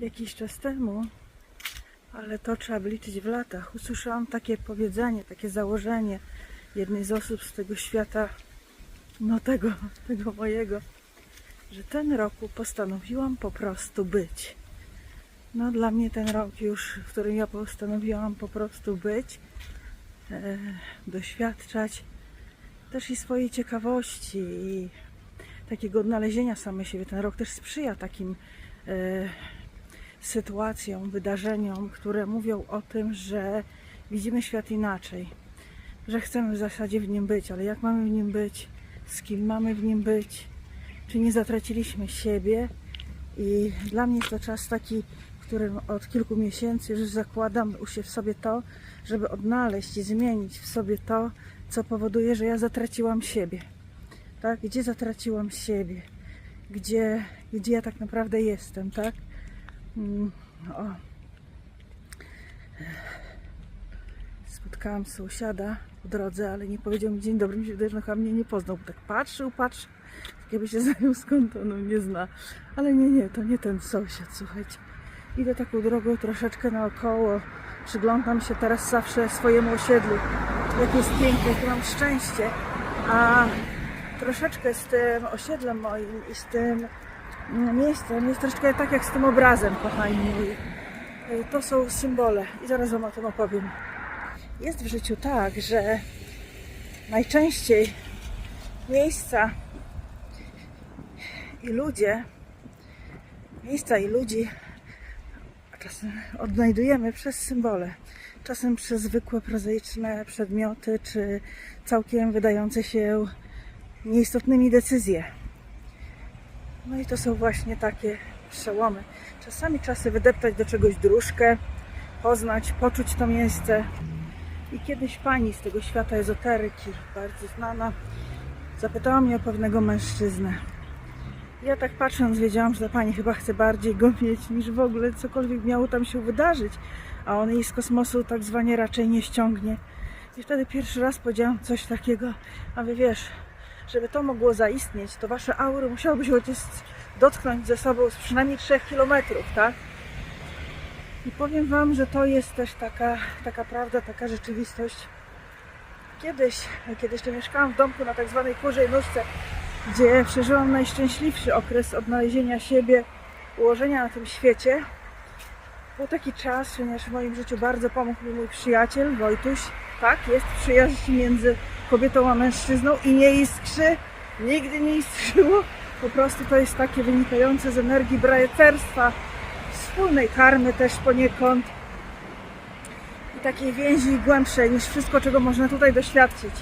jakiś czas temu, ale to trzeba by liczyć w latach. Usłyszałam takie powiedzenie, takie założenie jednej z osób z tego świata, no tego, tego mojego, że ten roku postanowiłam po prostu być. No dla mnie ten rok już, w którym ja postanowiłam po prostu być, e, doświadczać też i swojej ciekawości i takiego odnalezienia samej siebie. Ten rok też sprzyja takim e, sytuacjom, wydarzeniom, które mówią o tym, że widzimy świat inaczej, że chcemy w zasadzie w nim być, ale jak mamy w nim być, z kim mamy w nim być, czy nie zatraciliśmy siebie. I dla mnie jest to czas taki, w którym od kilku miesięcy już zakładam w sobie to, żeby odnaleźć i zmienić w sobie to, co powoduje, że ja zatraciłam siebie. Tak? Gdzie zatraciłam siebie? Gdzie, gdzie ja tak naprawdę jestem, tak? Mm. Spotkałam sąsiada po drodze, ale nie powiedział mi dzień dobry, mi się wydaje, że mnie nie poznał. bo Tak patrzył, patrzył, tak jakby się zajął skąd on mnie zna. Ale nie, nie, to nie ten sąsiad, słuchajcie. Idę taką drogą troszeczkę naokoło. Przyglądam się teraz zawsze swojemu osiedlu. Jak jest piękne, jakie mam szczęście. A troszeczkę z tym osiedlem moim i z tym miejscem jest troszeczkę tak jak z tym obrazem, kochani. Y, To są symbole i zaraz Wam o tym opowiem. Jest w życiu tak, że najczęściej miejsca i ludzie, miejsca i ludzi czasem odnajdujemy przez symbole. Czasem przez zwykłe, prozaiczne przedmioty, czy całkiem wydające się nieistotnymi decyzje. No i to są właśnie takie przełomy. Czasami trzeba sobie wydeptać do czegoś dróżkę, poznać, poczuć to miejsce. I kiedyś pani z tego świata ezoteryki, bardzo znana, zapytała mnie o pewnego mężczyznę. Ja tak patrząc wiedziałam, że ta pani chyba chce bardziej go mieć niż w ogóle cokolwiek miało tam się wydarzyć, a on jej z kosmosu tak zwanie raczej nie ściągnie. I wtedy pierwszy raz powiedziałam coś takiego, a wy wiesz, żeby to mogło zaistnieć, to wasze aury musiałoby się chociaż dotknąć ze sobą z przynajmniej 3 kilometrów, tak? I powiem wam, że to jest też taka, taka prawda, taka rzeczywistość. Kiedyś, kiedy jeszcze mieszkałam w domku na tak zwanej kurzej nóżce, gdzie przeżyłam najszczęśliwszy okres odnalezienia siebie, ułożenia na tym świecie. Był taki czas, ponieważ w moim życiu bardzo pomógł mi mój przyjaciel Wojtuś. Tak, jest przyjaźń między kobietą a mężczyzną i nie iskrzy, nigdy nie iskrzyło. Po prostu to jest takie wynikające z energii brajerstwa, wspólnej karmy też poniekąd i takiej więzi głębszej niż wszystko, czego można tutaj doświadczyć.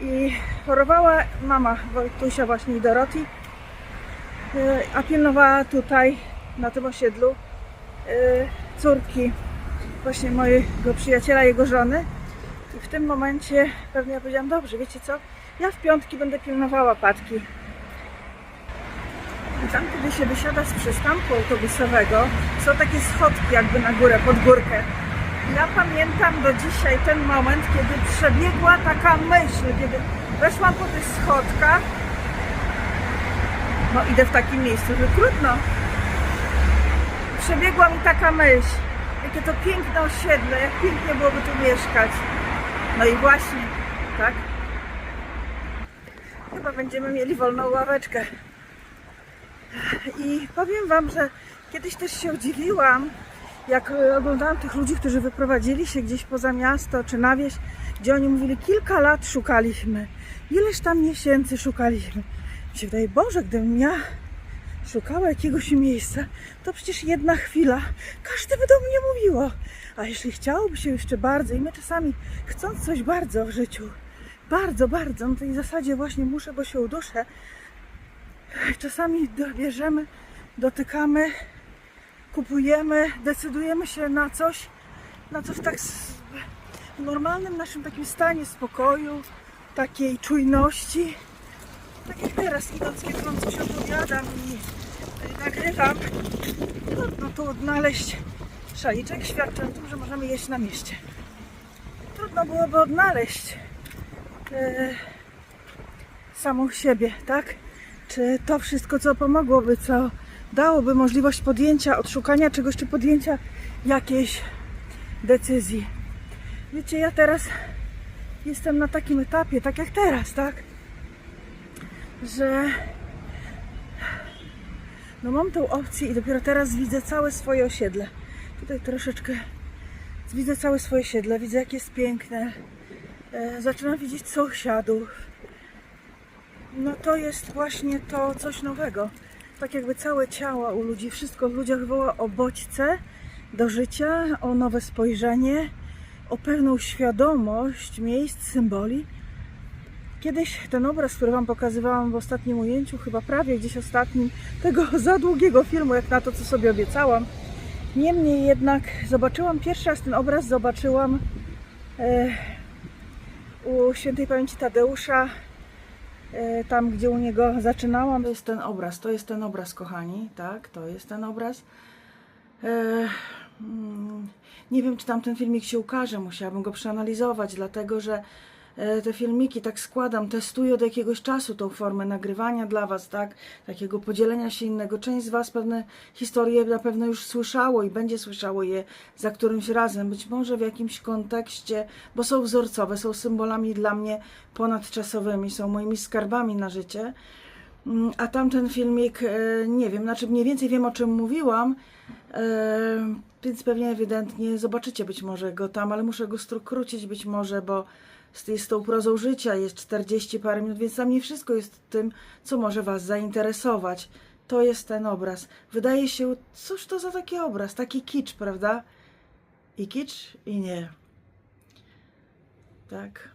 I chorowała mama Wojtusia właśnie i Doroti, yy, a pilnowała tutaj na tym osiedlu yy, córki właśnie mojego przyjaciela, jego żony. I w tym momencie pewnie ja powiedziałam, dobrze, wiecie co, ja w piątki będę pilnowała Patki. I tam, kiedy się wysiada z przystanku autobusowego, są takie schodki jakby na górę, pod górkę. Ja pamiętam do dzisiaj ten moment, kiedy przebiegła taka myśl, kiedy weszłam po tych schodkach. No idę w takim miejscu, że trudno. Przebiegła mi taka myśl, jakie to piękne osiedle, jak pięknie byłoby tu mieszkać. No i właśnie, tak? Chyba będziemy mieli wolną ławeczkę. I powiem Wam, że kiedyś też się dziwiłam, jak e, oglądałam tych ludzi, którzy wyprowadzili się gdzieś poza miasto czy na wieś, gdzie oni mówili, kilka lat szukaliśmy, ileż tam miesięcy szukaliśmy. Mi się wydaje, Boże, gdybym ja szukała jakiegoś miejsca, to przecież jedna chwila, każdy by do mnie mówiło. A jeśli chciałoby się jeszcze bardzo, i my czasami chcąc coś bardzo w życiu, bardzo, bardzo, na tej zasadzie właśnie muszę, bo się uduszę, czasami bierzemy, dotykamy, kupujemy, decydujemy się na coś, na co w tak w normalnym naszym takim stanie spokoju, takiej czujności. Tak jak teraz idąc, kiedy wam coś opowiadam i nagrywam, trudno tu odnaleźć szaliczek świadczy o tym, że możemy jeść na mieście. Trudno byłoby odnaleźć e, samą siebie, tak? Czy to wszystko, co pomogłoby, co dałoby możliwość podjęcia, odszukania czegoś, czy podjęcia jakiejś decyzji. Wiecie, ja teraz jestem na takim etapie, tak jak teraz, tak? Że no mam tą opcję i dopiero teraz widzę całe swoje osiedle. Tutaj troszeczkę widzę całe swoje osiedle, widzę jak jest piękne. E, zaczynam widzieć sąsiadów. No to jest właśnie to coś nowego. Tak jakby całe ciało u ludzi, wszystko w ludziach woła o bodźce do życia, o nowe spojrzenie, o pewną świadomość miejsc, symboli. Kiedyś ten obraz, który Wam pokazywałam w ostatnim ujęciu, chyba prawie gdzieś ostatnim, tego za długiego filmu, jak na to, co sobie obiecałam. Niemniej jednak zobaczyłam pierwszy raz ten obraz, zobaczyłam e, u świętej pamięci Tadeusza, e, tam gdzie u niego zaczynałam. To jest ten obraz, to jest ten obraz, kochani, tak, to jest ten obraz. E, mm, nie wiem, czy tam ten filmik się ukaże, musiałabym go przeanalizować, dlatego że te filmiki tak składam, testuję od jakiegoś czasu tą formę nagrywania dla Was, tak? Takiego podzielenia się innego. Część z Was pewne historie na pewno już słyszało i będzie słyszało je za którymś razem, być może w jakimś kontekście, bo są wzorcowe, są symbolami dla mnie ponadczasowymi, są moimi skarbami na życie. Mm, A tamten filmik, e, nie wiem, znaczy mniej więcej wiem o czym mówiłam, e, więc pewnie ewidentnie zobaczycie być może go tam, ale muszę go skrócić być może, bo z- jest tą prozą życia, jest 40 parę minut, więc tam nie wszystko jest tym, co może Was zainteresować. To jest ten obraz. Wydaje się, cóż to za taki obraz, taki kicz, prawda? I kicz, i nie. Tak.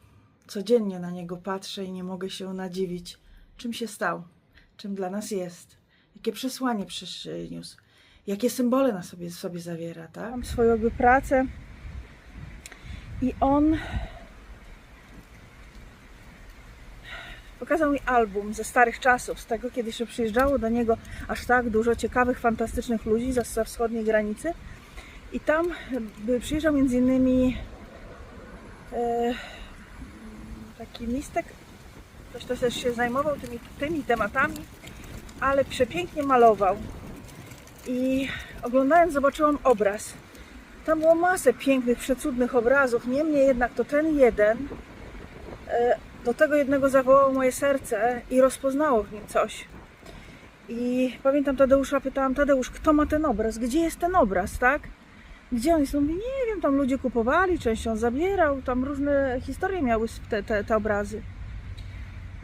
Codziennie na niego patrzę i nie mogę się nadziwić, czym się stał, czym dla nas jest, jakie przesłanie przyniósł, jakie symbole na sobie, sobie zawiera, tak? Mam swoją jakby pracę i on pokazał mi album ze starych czasów, z tego kiedy się przyjeżdżało do niego aż tak dużo ciekawych, fantastycznych ludzi za wschodniej granicy i tam by przyjeżdżał między innymi e, taki mistek, ktoś kto też się zajmował tymi, tymi tematami, ale przepięknie malował. I oglądając, zobaczyłam obraz. Tam było masę pięknych, przecudnych obrazów, niemniej jednak to ten jeden, e, do tego jednego zawołało moje serce i rozpoznało w nim coś. I pamiętam Tadeusza, pytałam, Tadeusz, kto ma ten obraz? Gdzie jest ten obraz, tak? Gdzie on jest? On mówi, nie wiem, tam ludzie kupowali, część on zabierał, tam różne historie miały te, te, te obrazy.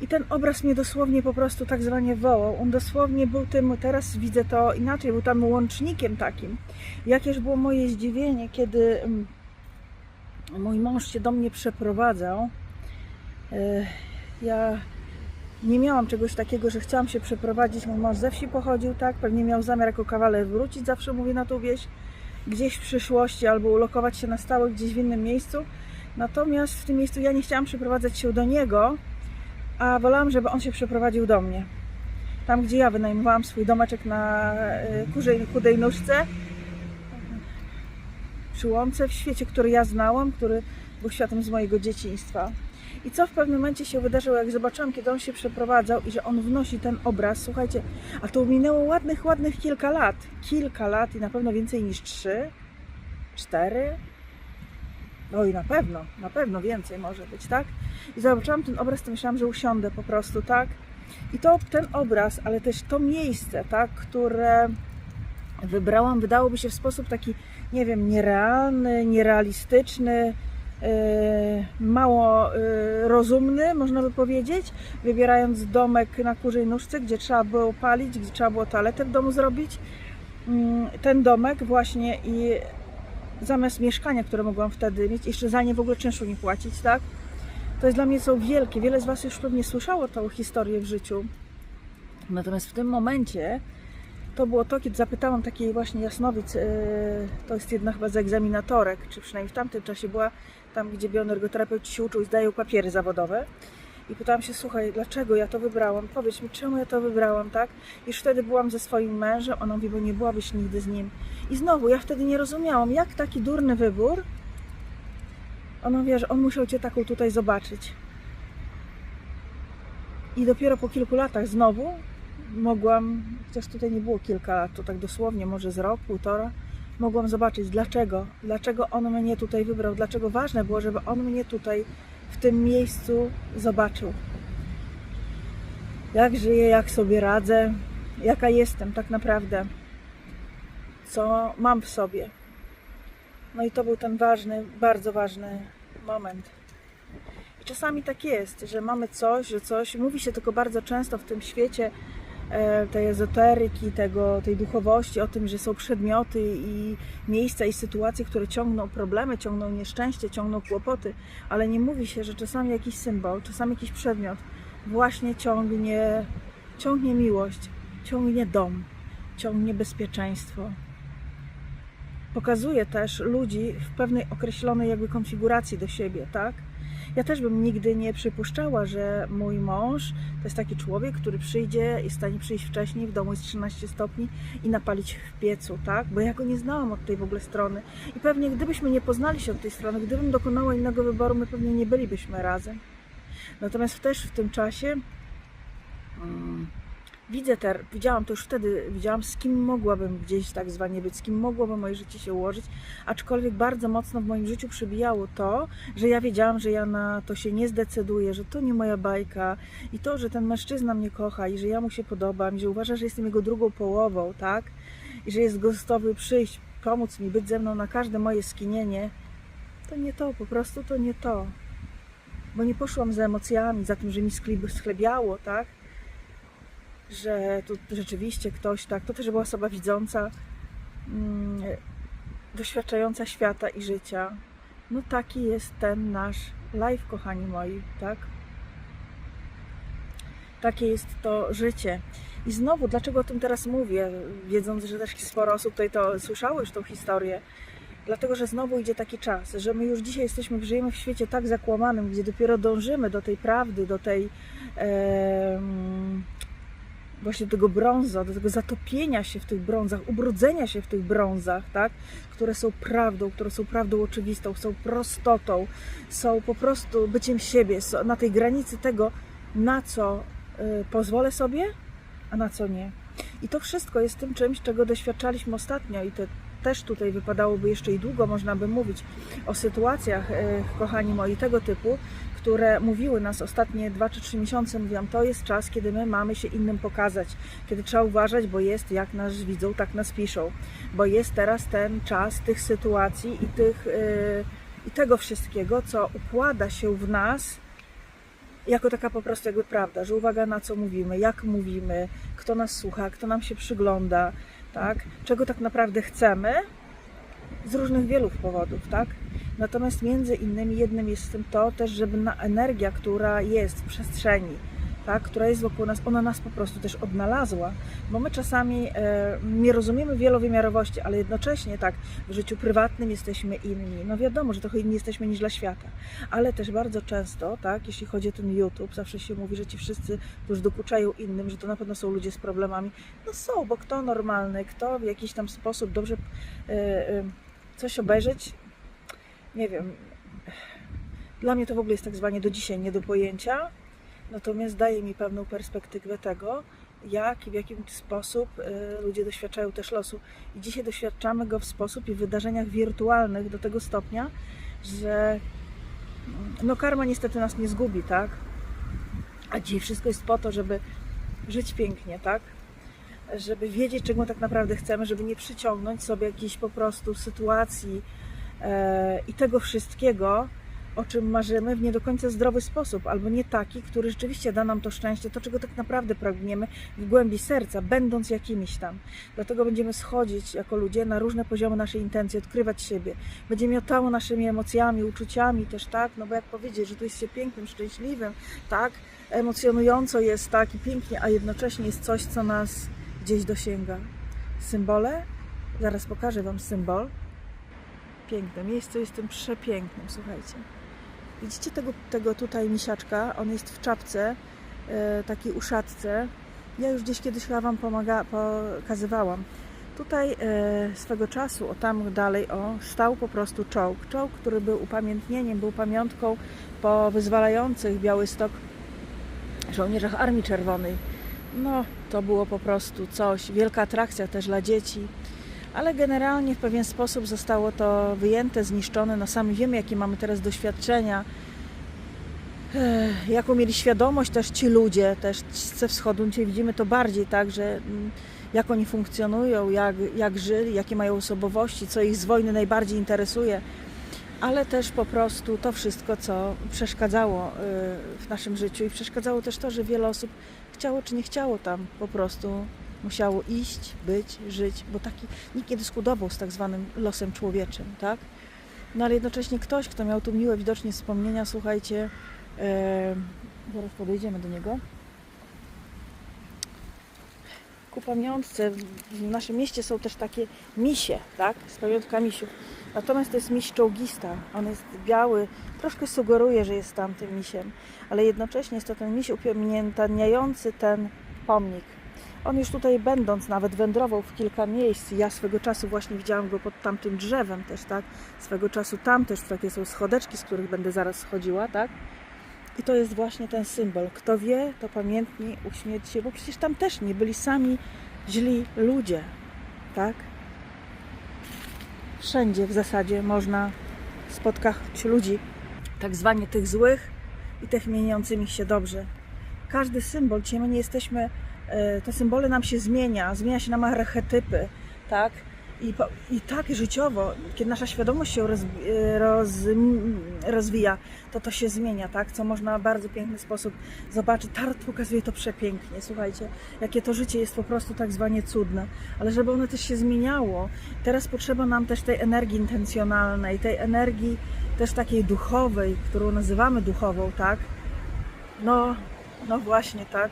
I ten obraz mnie dosłownie po prostu tak zwanie wołał. On dosłownie był tym, teraz widzę to inaczej, był tam łącznikiem takim. Jakież było moje zdziwienie, kiedy mm, mój mąż się do mnie przeprowadzał. Ja nie miałam czegoś takiego, że chciałam się przeprowadzić. Mój mąż ze wsi pochodził, tak? Pewnie miał zamiar jako kawaler wrócić, zawsze mówię na tą wieś, gdzieś w przyszłości albo ulokować się na stałe gdzieś w innym miejscu. Natomiast w tym miejscu ja nie chciałam przeprowadzać się do niego, a wolałam, żeby on się przeprowadził do mnie. Tam, gdzie ja wynajmowałam swój domeczek na e, kurzej, chudej nóżce, przy łące w świecie, który ja znałam, który był światem z mojego dzieciństwa. I co w pewnym momencie się wydarzyło, jak zobaczyłam, kiedy on się przeprowadzał i że on wnosi ten obraz, słuchajcie, a to minęło ładnych, ładnych kilka lat. Kilka lat i na pewno więcej niż trzy, cztery. Oj, na pewno, na pewno więcej może być, tak? I zobaczyłam ten obraz, to myślałam, że usiądę po prostu, tak? I to ten obraz, ale też to miejsce, tak, które wybrałam, wydałoby się w sposób taki, nie wiem, nierealny, nierealistyczny, mało yy, rozumny, można by powiedzieć, wybierając domek na kurzej nóżce, gdzie trzeba było palić, gdzie trzeba było toaletę w domu zrobić. Mm, Ten domek właśnie i zamiast mieszkania, które mogłam wtedy mieć, jeszcze za nie w ogóle czynszu nie płacić, tak? To jest dla mnie są wielkie. Wiele z Was już pewnie słyszało tą historię w życiu. Natomiast w tym momencie to było to, kiedy zapytałam takiej właśnie jasnowic, yy, to jest jedna chyba z egzaminatorek, czy przynajmniej w tamtym czasie była tam, gdzie bioenergoterapeuci się uczą i zdają papiery zawodowe. I pytałam się, słuchaj, dlaczego ja to wybrałam? Powiedz mi, czemu ja to wybrałam, tak? Już wtedy byłam ze swoim mężem, ona mówi, bo nie byłabyś nigdy z nim. I znowu, ja wtedy nie rozumiałam, jak taki durny wybór, ona wie, że on musiał Cię taką tutaj zobaczyć. I dopiero po kilku latach znowu mogłam, chociaż tutaj nie było kilka lat, to tak dosłownie, może z rok, półtora, mogłam zobaczyć dlaczego, dlaczego on mnie tutaj wybrał, dlaczego ważne było, żeby on mnie tutaj w tym miejscu zobaczył. Jak żyję, jak sobie radzę, jaka jestem tak naprawdę, co mam w sobie. No i to był ten ważny, bardzo ważny moment. I czasami tak jest, że mamy coś, że coś, mówi się tylko bardzo często w tym świecie tej ezoteryki, tego, tej duchowości, o tym, że są przedmioty i miejsca i sytuacje, które ciągną problemy, ciągną nieszczęście, ciągną kłopoty, ale nie mówi się, że czasami jakiś symbol, czasami jakiś przedmiot właśnie ciągnie, ciągnie miłość, ciągnie dom, ciągnie bezpieczeństwo. Pokazuje też ludzi w pewnej określonej jakby konfiguracji do siebie, tak? Ja też bym nigdy nie przypuszczała, że mój mąż to jest taki człowiek, który przyjdzie, w stanie przyjść wcześniej, w domu jest 13 stopni i napalić w piecu, tak? Bo ja go nie znałam od tej w ogóle strony. I pewnie gdybyśmy nie poznali się od tej strony, gdybym dokonała innego wyboru, my pewnie nie bylibyśmy razem. Natomiast też w tym czasie mm, widzę ter, widziałam to już wtedy, widziałam z kim mogłabym gdzieś tak zwanie być, z kim mogłoby moje życie się ułożyć, aczkolwiek bardzo mocno w moim życiu przybijało to, że ja wiedziałam, że ja na to się nie zdecyduję, że to nie moja bajka i to, że ten mężczyzna mnie kocha i że ja mu się podobam i że uważa, że jestem jego drugą połową, tak? I że jest gotowy przyjść, pomóc mi, być ze mną na każde moje skinienie, to nie to, po prostu to nie to. Bo nie poszłam za emocjami, za tym, że mi schlebiało, tak? Że tu rzeczywiście ktoś tak, to też była osoba widząca, mm, doświadczająca świata i życia. No taki jest ten nasz life, kochani moi, tak? Takie jest to życie. I znowu, dlaczego o tym teraz mówię, wiedząc, że też sporo osób tutaj to słyszało już tą historię, Dlatego, że znowu idzie taki czas, że my już dzisiaj jesteśmy, żyjemy w świecie tak zakłamanym, gdzie dopiero dążymy do tej prawdy, do tej em, właśnie tego brąza, do tego zatopienia się w tych brązach, ubrudzenia się w tych brązach, tak? które są prawdą, które są prawdą oczywistą, są prostotą, są po prostu byciem siebie, na tej granicy tego, na co y, pozwolę sobie, a na co nie. I to wszystko jest tym czymś, czego doświadczaliśmy ostatnio i to też tutaj wypadałoby jeszcze i długo można by mówić o sytuacjach, y, kochani moi, tego typu, które mówiły nas ostatnie 2 czy 3 miesiące, mówiłam, to jest czas, kiedy my mamy się innym pokazać, kiedy trzeba uważać, bo jest jak nas widzą, tak nas piszą, bo jest teraz ten czas tych sytuacji i, tych, yy, i tego wszystkiego, co układa się w nas jako taka po prostu jakby prawda, że uwaga na co mówimy, jak mówimy, kto nas słucha, kto nam się przygląda, tak, czego tak naprawdę chcemy, z różnych wielu powodów, tak? Natomiast między innymi jednym jest w tym to też, żeby na energia, która jest w przestrzeni, tak, która jest wokół nas, ona nas po prostu też odnalazła, bo my czasami e, nie rozumiemy wielowymiarowości, ale jednocześnie tak, w życiu prywatnym jesteśmy inni. No wiadomo, że trochę inni jesteśmy niż dla świata, ale też bardzo często, tak, jeśli chodzi o ten YouTube, zawsze się mówi, że ci wszyscy, którzy dokuczają innym, że to na pewno są ludzie z problemami. No są, bo kto normalny, kto w jakiś tam sposób dobrze e, e, coś obejrzeć, nie wiem. Dla mnie to w ogóle jest tak zwanie do dzisiaj nie do pojęcia, natomiast daje mi pewną perspektywę tego, jak i w jakim sposób y, ludzie doświadczają też losu. I dzisiaj doświadczamy go w sposób i w wydarzeniach wirtualnych do tego stopnia, że no karma niestety nas nie zgubi, tak? A dzisiaj wszystko jest po to, żeby żyć pięknie, tak? Żeby wiedzieć, czego tak naprawdę chcemy, żeby nie przyciągnąć sobie jakiejś po prostu sytuacji, i tego wszystkiego, o czym marzymy w nie do końca zdrowy sposób, albo nie taki, który rzeczywiście da nam to szczęście, to czego tak naprawdę pragniemy w głębi serca, będąc jakimiś tam. Dlatego będziemy schodzić jako ludzie na różne poziomy naszej intencji, odkrywać siebie. Będzie miotało naszymi emocjami, uczuciami też, tak? No bo jak powiedzieć, że tu jest się pięknym, szczęśliwym, tak? Emocjonująco jest tak i pięknie, a jednocześnie jest coś, co nas gdzieś dosięga. Symbole? Zaraz pokażę Wam symbol piękne. Miejsce jest tym przepięknym, słuchajcie. Widzicie tego, tego tutaj misiaczka? On jest w czapce, e, takiej uszatce. Ja już gdzieś kiedyś chyba Wam pomaga, pokazywałam. Tutaj e, swego czasu, o tam dalej, o, stał po prostu czołg. Czołg, który był upamiętnieniem, był pamiątką po wyzwalających Białystok żołnierzach Armii Czerwonej. No, to to było po prostu coś, wielka atrakcja też dla dzieci, ale generalnie w pewien sposób zostało to wyjęte, zniszczone. No sami wiemy, jakie mamy teraz doświadczenia, jaką mieli świadomość też ci ludzie, też ze wschodu. Dzisiaj widzimy to bardziej tak, że mm, jak oni funkcjonują, jak, jak żyli, jakie mają osobowości, co ich z wojny najbardziej interesuje, ale też po prostu to wszystko, co przeszkadzało y, w naszym życiu i przeszkadzało też to, że wiele osób chciało czy nie chciało tam po prostu musiało iść, być, żyć, bo taki nikt nie dyskutował z tak zwanym losem człowieczym, tak? No ale jednocześnie ktoś, kto miał tu miłe widocznie wspomnienia, słuchajcie, e, zaraz podejdziemy do niego. Ku pamiątce w naszym mieście są też takie misie, tak? Z pamiątka misiów. Natomiast to jest miś czołgista. On jest biały, troszkę sugeruje, że jest tamtym misiem, ale jednocześnie jest to ten miś upamiętniający ten pomnik. On już tutaj będąc nawet wędrował w kilka miejsc. Ja swego czasu właśnie widziałam go pod tamtym drzewem też, tak? Swego czasu tam też takie są schodeczki, z których będę zaraz schodziła, tak? I to jest właśnie ten symbol. Kto wie, to pamiętni, uśmieć się, bo przecież tam też nie byli sami źli ludzie, tak? Wszędzie w zasadzie można spotkać ludzi, tak zwanie tych złych i tych mieniącymi się dobrze. Każdy symbol, dzisiaj my nie jesteśmy, te symbole nam się zmienia, zmienia się nam archetypy, tak? I, I tak życiowo, kiedy nasza świadomość się roz, roz, rozwija, to to się zmienia, tak? Co można w bardzo piękny sposób zobaczyć. Tarot pokazuje to przepięknie, słuchajcie, jakie to życie jest po prostu tak zwanie cudne. Ale żeby ono też się zmieniało, teraz potrzeba nam też tej energii intencjonalnej, tej energii też takiej duchowej, którą nazywamy duchową, tak? No, no właśnie, tak?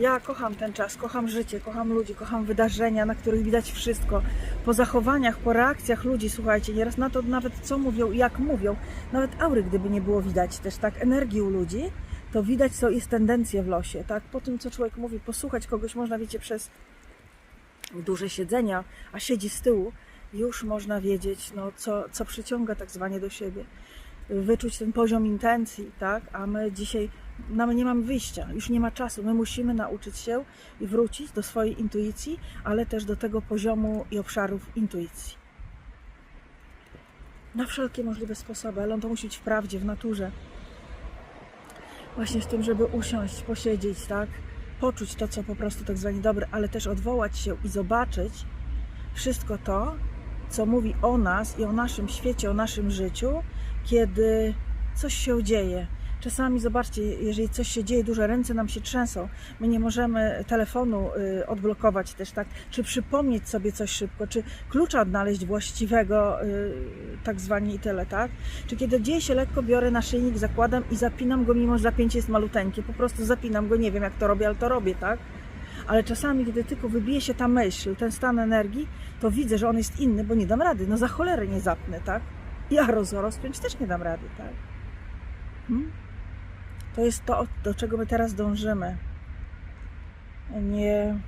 Ja kocham ten czas, kocham życie, kocham ludzi, kocham wydarzenia, na których widać wszystko. Po zachowaniach, po reakcjach ludzi, słuchajcie, nieraz na to nawet co mówią i jak mówią, nawet aury, gdyby nie było widać też tak energii u ludzi, to widać, co jest tendencja w losie, tak? Po tym, co człowiek mówi, posłuchać kogoś można, wiecie, przez duże siedzenia, a siedzi z tyłu, już można wiedzieć, no, co, co przyciąga tak zwanie do siebie. Wyczuć ten poziom intencji, tak? A my dzisiaj no my nie mamy wyjścia, już nie ma czasu. My musimy nauczyć się i wrócić do swojej intuicji, ale też do tego poziomu i obszarów intuicji. Na wszelkie możliwe sposoby, ale on to musi być w prawdzie, w naturze. Właśnie w tym, żeby usiąść, posiedzieć, tak? Poczuć to, co po prostu tak zwane dobre, ale też odwołać się i zobaczyć wszystko to, co mówi o nas i o naszym świecie, o naszym życiu, kiedy coś się dzieje Czasami zobaczcie, jeżeli coś się dzieje, duże ręce nam się trzęsą, my nie możemy telefonu y, odblokować też tak, czy przypomnieć sobie coś szybko, czy klucza odnaleźć właściwego, y, tak zwani i tyle, tak? Czy kiedy dzieje się lekko, biorę naszyjnik, zakładam i zapinam go, mimo że zapięcie jest maluteńkie, po prostu zapinam go, nie wiem jak to robię, ale to robię, tak? Ale czasami, gdy tylko wybije się ta myśl, ten stan energii, to widzę, że on jest inny, bo nie dam rady. No za cholerę nie zapnę, tak? Ja rozpiąć też nie dam rady, tak? Hmm? To jest to, do czego my teraz dążymy. Nie.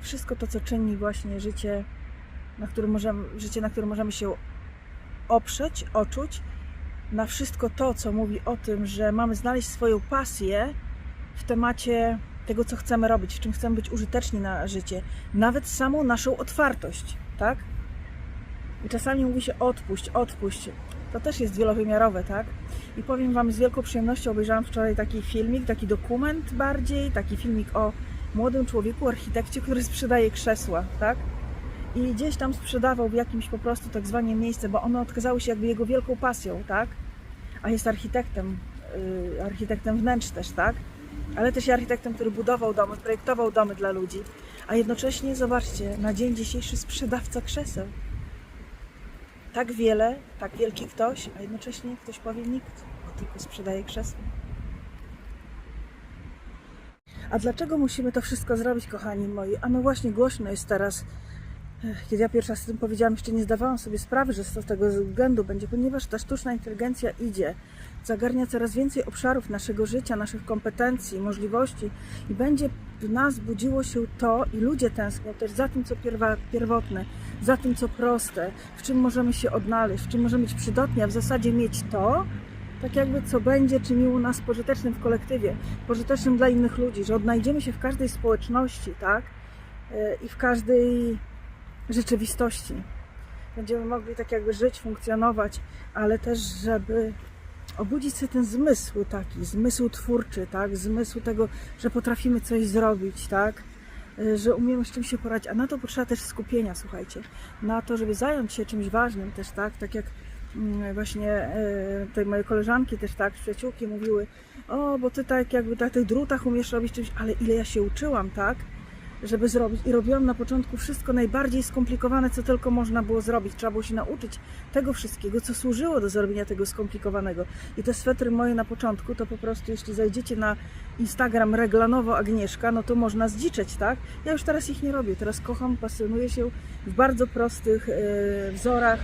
Wszystko to, co czyni właśnie życie, na którym możemy, życie, na którym możemy się oprzeć, oczuć, na wszystko to, co mówi o tym, że mamy znaleźć swoją pasję w temacie tego, co chcemy robić, w czym chcemy być użyteczni na życie, nawet samą naszą otwartość, tak? I czasami mówi się odpuść, odpuść. To też jest wielowymiarowe, tak? I powiem Wam, z wielką przyjemnością obejrzałam wczoraj taki filmik, taki dokument bardziej, taki filmik o młodym człowieku, architekcie, który sprzedaje krzesła, tak? I gdzieś tam sprzedawał w jakimś po prostu tak zwanie miejsce, bo one okazały się jakby jego wielką pasją, tak? A jest architektem, yy, architektem wnętrz też, tak? Ale też architektem, który budował domy, projektował domy dla ludzi. A jednocześnie, zobaczcie, na dzień dzisiejszy sprzedawca krzeseł tak wiele, tak wielki ktoś, a jednocześnie ktoś powie nikt, bo tylko sprzedaje krzesło. A dlaczego musimy to wszystko zrobić, kochani moi? A no właśnie głośno jest teraz. Kiedy ja pierwszy raz o tym powiedziałam, jeszcze nie zdawałam sobie sprawy, że z tego względu będzie, ponieważ ta sztuczna inteligencja idzie, zagarnia coraz więcej obszarów naszego życia, naszych kompetencji, możliwości i będzie w nas budziło się to i ludzie tęsknią też za tym, co pierwotne, za tym, co proste, w czym możemy się odnaleźć, w czym możemy być przydatni, a w zasadzie mieć to, tak jakby co będzie czyniło nas pożytecznym w kolektywie, pożytecznym dla innych ludzi, że odnajdziemy się w każdej społeczności, tak? E, I w każdej rzeczywistości. Będziemy mogli tak jakby żyć, funkcjonować, ale też, żeby obudzić sobie ten zmysł taki, zmysł twórczy, tak? Zmysł tego, że potrafimy coś zrobić, tak? Y, Że umiemy z czym się poradzić, a na to potrzeba też skupienia, słuchajcie. Na to, żeby zająć się czymś ważnym też, tak? Tak jak mm, właśnie e, te moje koleżanki też tak, przyjaciółki mówiły, o, bo ty tak jakby na tych drutach umiesz robić czymś, ale ile ja się uczyłam, tak? Żeby zrobić. I robiłam na początku wszystko najbardziej skomplikowane, co tylko można było zrobić. Trzeba było się nauczyć tego wszystkiego, co służyło do zrobienia tego skomplikowanego. I te swetry moje na początku, to po prostu jeśli zajdziecie na Instagram reglanowo Agnieszka, no to można zdziczeć, tak? Ja już teraz ich nie robię. Teraz kocham, pasjonuję się w bardzo prostych e, wzorach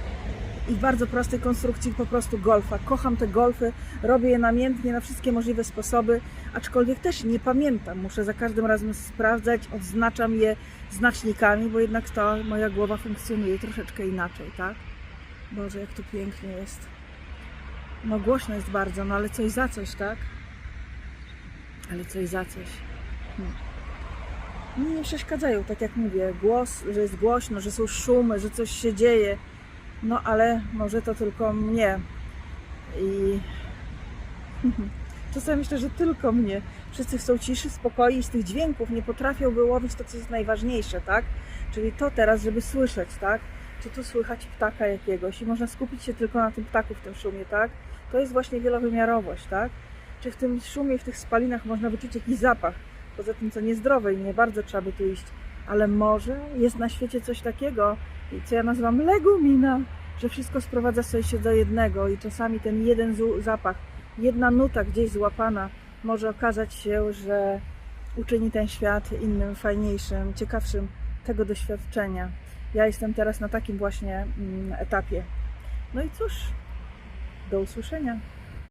i w bardzo prostej konstrukcji po prostu golfa. Kocham te golfy, robię je namiętnie na wszystkie możliwe sposoby, aczkolwiek też nie pamiętam. Muszę za każdym razem sprawdzać, odznaczam je znacznikami, bo jednak to moja głowa funkcjonuje troszeczkę inaczej, tak? Boże, jak to pięknie jest. No głośno jest bardzo, no ale coś za coś, tak? Ale coś za coś. Hmm. Nie przeszkadzają, tak jak mówię, głos, że jest głośno, że są szumy, że coś się dzieje. No ale może to tylko mnie. I czasami myślę, że tylko mnie. Wszyscy chcą ciszy, spokoju i z tych dźwięków nie potrafią wyłowić to, co jest najważniejsze, tak? Czyli to teraz, żeby słyszeć, tak? Czy tu słychać ptaka jakiegoś i można skupić się tylko na tym ptaku w tym szumie, tak? To jest właśnie wielowymiarowość, tak? Czy w tym szumie, w tych spalinach można wyczuć jakiś zapach? Poza tym, co niezdrowe i nie bardzo trzeba by tu iść. Ale może jest na świecie coś takiego, co ja nazywam legumina, że wszystko sprowadza sobie się do jednego i czasami ten jeden zapach, jedna nuta gdzieś złapana może okazać się, że uczyni ten świat innym, fajniejszym, ciekawszym tego doświadczenia. Ja jestem teraz na takim właśnie mm, etapie. No i cóż, do usłyszenia.